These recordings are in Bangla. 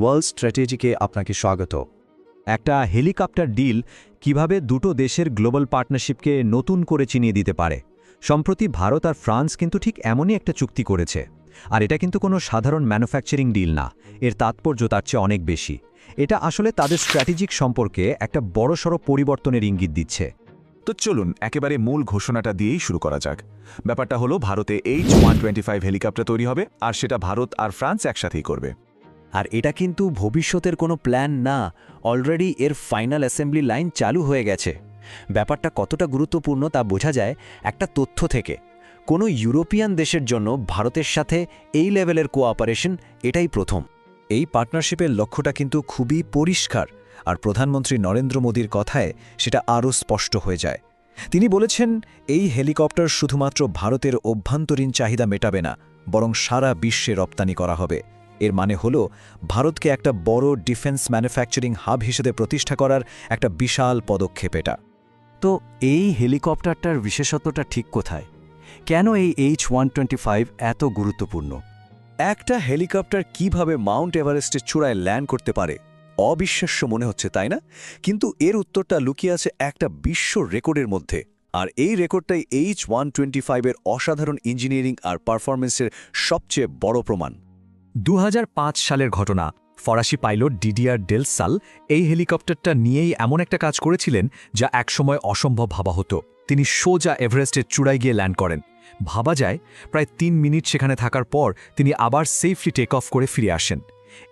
ওয়ার্ল্ড স্ট্র্যাটেজিকে আপনাকে স্বাগত। একটা হেলিকপ্টার ডিল কীভাবে দুটো দেশের গ্লোবাল পার্টনারশিপকে নতুন করে চিনিয়ে দিতে পারে। সম্প্রতি ভারত আর ফ্রান্স কিন্তু ঠিক এমনই একটা চুক্তি করেছে। আর এটা কিন্তু কোনো সাধারণ ম্যানুফ্যাকচারিং ডিল না। এর তাৎপর্য তার চেয়ে অনেক বেশি। এটা আসলে তাদের স্ট্র্যাটেজিক সম্পর্কে একটা বড়সড় পরিবর্তনের ইঙ্গিত দিচ্ছে। তো চলুন, একেবারে মূল ঘোষণাটা দিয়েই শুরু করা যাক। ব্যাপারটা হলো, ভারতে এইচ ওয়ান হেলিকপ্টার তৈরি হবে, আর সেটা ভারত আর ফ্রান্স একসাথেই করবে। আর এটা কিন্তু ভবিষ্যতের কোনো প্ল্যান না, অলরেডি এর ফাইনাল অ্যাসেম্বলি লাইন চালু হয়ে গেছে। ব্যাপারটা কতটা গুরুত্বপূর্ণ তা বোঝা যায় একটা তথ্য থেকে। কোনো ইউরোপিয়ান দেশের জন্য ভারতের সাথে এই লেভেলের কোঅপারেশন এটাই প্রথম। এই পার্টনারশিপের লক্ষ্যটা কিন্তু খুবই পরিষ্কার, আর প্রধানমন্ত্রী নরেন্দ্র মোদীর কথায় সেটা আরও স্পষ্ট হয়ে যায়। তিনি বলেছেন, এই হেলিকপ্টার শুধুমাত্র ভারতের অভ্যন্তরীণ চাহিদা মেটাবে না, বরং সারা বিশ্বে রপ্তানি করা হবে। এর মানে হল, ভারতকে একটা বড় ডিফেন্স ম্যানুফ্যাকচারিং হাব হিসেবে প্রতিষ্ঠা করার একটা বিশাল পদক্ষেপ এটা। তো এই হেলিকপ্টারটার বিশেষত্বটা ঠিক কোথায়? কেন এই এইচ এত গুরুত্বপূর্ণ? একটা হেলিকপ্টার কীভাবে মাউন্ট এভারেস্টের চূড়ায় ল্যান্ড করতে পারে? অবিশ্বাস্য মনে হচ্ছে, তাই না? কিন্তু এর উত্তরটা লুকিয়ে আছে একটা বিশ্ব রেকর্ডের মধ্যে। আর এই রেকর্ডটাই এইচ ওয়ান টোয়েন্টি ফাইভের অসাধারণ ইঞ্জিনিয়ারিং আর পারফরমেন্সের সবচেয়ে বড় প্রমাণ। দু হাজার পাঁচ সালের ঘটনা, ফরাসি পাইলট ডিডিআর ডেলসাল এই হেলিকপ্টারটা নিয়েই এমন একটা কাজ করেছিলেন যা একসময় অসম্ভব ভাবা হতো। তিনি সোজা এভারেস্টের চূড়ায় গিয়ে ল্যান্ড করেন। ভাবা যায়, প্রায় তিন মিনিট সেখানে থাকার পর তিনি আবার সেফলি টেক অফ করে ফিরে আসেন।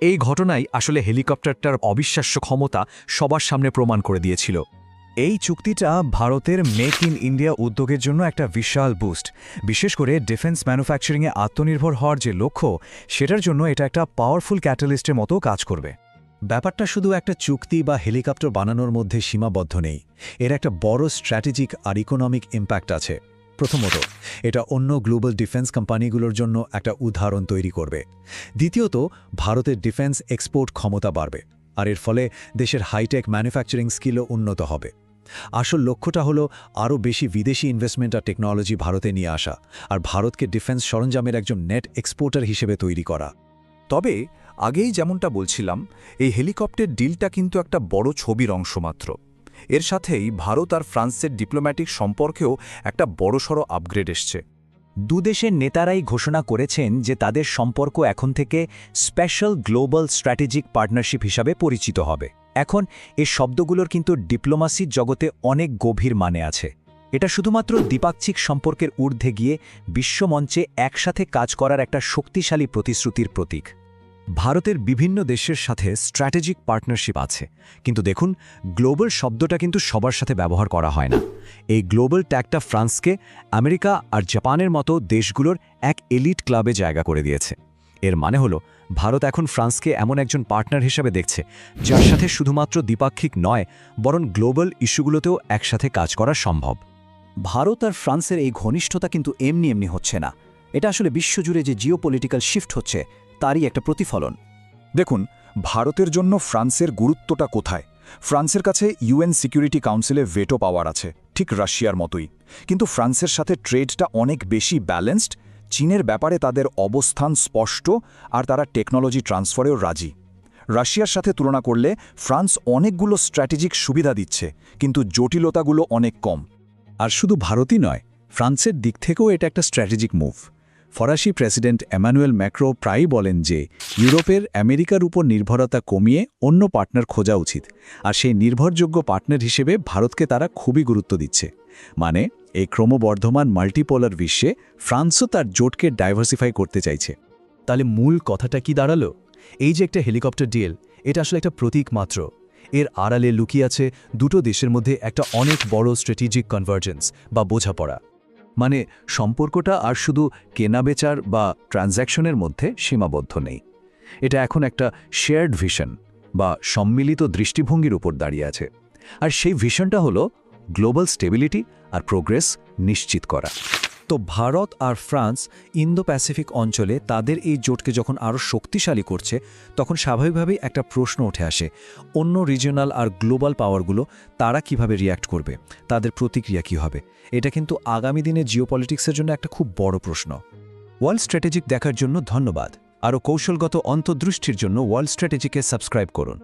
এই ঘটনাই আসলে হেলিকপ্টারটার অবিশ্বাস্য ক্ষমতা সবার সামনে প্রমাণ করে দিয়েছিল। এই চুক্তিটা ভারতের মেক ইন ইন্ডিয়া উদ্যোগের জন্য একটা বিশাল বুস্ট। বিশেষ করে ডিফেন্স ম্যানুফ্যাকচারিংয়ে আত্মনির্ভর হওয়ার যে লক্ষ্য, সেটার জন্য এটা একটা পাওয়ারফুল ক্যাটালিস্টের মতো কাজ করবে। ব্যাপারটা শুধু একটা চুক্তি বা হেলিকপ্টার বানানোর মধ্যে সীমাবদ্ধ নেই। এর একটা বড় স্ট্র্যাটেজিক আর ইকোনমিক ইম্প্যাক্ট আছে। প্রথমত, এটা অন্য গ্লোবাল ডিফেন্স কোম্পানিগুলোর জন্য একটা উদাহরণ তৈরি করবে। দ্বিতীয়ত, ভারতের ডিফেন্স এক্সপোর্ট ক্ষমতা বাড়বে। আর এর ফলে দেশের হাইটেক ম্যানুফ্যাকচারিং স্কিলও উন্নত হবে। আসল লক্ষ্যটা হলো আরও বেশি বিদেশি ইনভেস্টমেন্ট আর টেকনোলজি ভারতে নিয়ে আসা আর ভারতকে ডিফেন্স সরঞ্জামের একজন নেট এক্সপোর্টার হিসেবে তৈরি করা। তবে আগেই যেমনটা বলছিলাম, এই হেলিকপ্টার ডিলটা কিন্তু একটা বড় ছবির অংশ মাত্র। এর সাথেই ভারত আর ফ্রান্সের ডিপ্লোম্যাটিক সম্পর্কেও একটা বড়সড় আপগ্রেড এসছে। দুদেশের নেতারাই ঘোষণা করেছেন যে তাদের সম্পর্ক এখন থেকে স্পেশাল গ্লোবাল স্ট্র্যাটেজিক পার্টনারশিপ হিসাবে পরিচিত হবে। এখন এ শব্দগুলোর কিন্তু ডিপ্লোমাসির জগতে অনেক গভীর মানে আছে। এটা শুধুমাত্র দ্বিপাক্ষিক সম্পর্কের ঊর্ধ্বে গিয়ে বিশ্বমঞ্চে একসাথে কাজ করার একটা শক্তিশালী প্রতিশ্রুতির প্রতীক। ভারতের বিভিন্ন দেশের সাথে স্ট্র্যাটেজিক পার্টনারশিপ আছে। কিন্তু দেখুন গ্লোবাল শব্দটা কিন্তু সবার সাথে ব্যবহার করা হয় না। এই গ্লোবাল ট্যাগটা ফ্রান্সকে, আমেরিকা আর জাপানের মতো দেশগুলোর এক এলিট ক্লাবে জায়গা করে দিয়েছে। এর মানে হলো, ভারত এখন ফ্রান্সকে এমন একজন পার্টনার হিসেবে দেখছে, যার সাথে শুধুমাত্র দ্বিপাক্ষিক নয়, বরং গ্লোবাল ইস্যুগুলোতেও একসাথে কাজ করা সম্ভব। ভারত আর ফ্রান্সের এই ঘনিষ্ঠতা কিন্তু এমনি এমনি হচ্ছে না। এটা আসলে বিশ্বজুড়ে যে জিওপলিটিক্যাল শিফট হচ্ছে তারই একটা প্রতিফলন। দেখুন, ভারতের জন্য ফ্রান্সের গুরুত্বটা কোথায়? ফ্রান্সের কাছে ইউএন সিকিউরিটি কাউন্সিলে ভেটো পাওয়ার আছে, ঠিক রাশিয়ার মতোই। কিন্তু ফ্রান্সের সাথে ট্রেডটা অনেক বেশি ব্যালেন্সড, চীনের ব্যাপারে তাদের অবস্থান স্পষ্ট আর তারা টেকনোলজি ট্রান্সফারেও রাজি। রাশিয়ার সাথে তুলনা করলে ফ্রান্স অনেকগুলো স্ট্র্যাটেজিক সুবিধা দিচ্ছে, কিন্তু জটিলতাগুলো অনেক কম। আর শুধু ভারতই নয়, ফ্রান্সের দিক থেকেও এটা একটা স্ট্র্যাটেজিক মুভ। ফরাসি প্রেসিডেন্ট এমানুয়েল ম্যাক্রো প্রায়ই বলেন যে, ইউরোপের আমেরিকার উপর নির্ভরতা কমিয়ে অন্য পার্টনার খোঁজা উচিত, আর সেই নির্ভরযোগ্য পার্টনার হিসেবে ভারতকে তারা খুবই গুরুত্ব দিচ্ছে। মানে এই ক্রমবর্ধমান মাল্টিপোলার বিশ্বে ফ্রান্সও তার জোটকে ডাইভার্সিফাই করতে চাইছে। তাহলে মূল কথাটা কি দাঁড়াল? এই যে একটা হেলিকপ্টার ডিল এটা আসলে একটা প্রতীক মাত্র। এর আড়ালে লুকিয়ে আছে দুটো দেশের মধ্যে একটা অনেক বড় স্ট্র্যাটেজিক কনভার্জেন্স বা বোঝাপড়া। মানে সম্পর্কটা আর শুধু কেনাবেচার বা ট্রানজ্যাকশনের মধ্যে সীমাবদ্ধ নেই। এটা এখন একটা শেয়ার্ড ভিশন বা সম্মিলিত দৃষ্টিভঙ্গির উপর দাঁড়িয়ে আছে। আর সেই ভিশনটা হলো গ্লোবাল স্টেবিলিটি আর প্রোগ্রেস নিশ্চিত করা। তো ভারত আর ফ্রান্স ইন্দো প্যাসিফিক অঞ্চলে তাদের এই জোটকে যখন আরও শক্তিশালী করছে, তখন স্বাভাবিকভাবেই একটা প্রশ্ন উঠে আসে, অন্য রিজিওনাল আর গ্লোবাল পাওয়ারগুলো তারা কীভাবে রিয়্যাক্ট করবে? তাদের প্রতিক্রিয়া কী হবে? এটা কিন্তু আগামী দিনে জিওপলিটিক্সের জন্য একটা খুব বড় প্রশ্ন। ওয়ার্ল্ড স্ট্র্যাটেজিক দেখার জন্য ধন্যবাদ। আরও কৌশলগত অন্তর্দৃষ্টির জন্য ওয়ার্ল্ড স্ট্র্যাটেজিকে সাবস্ক্রাইব করুন।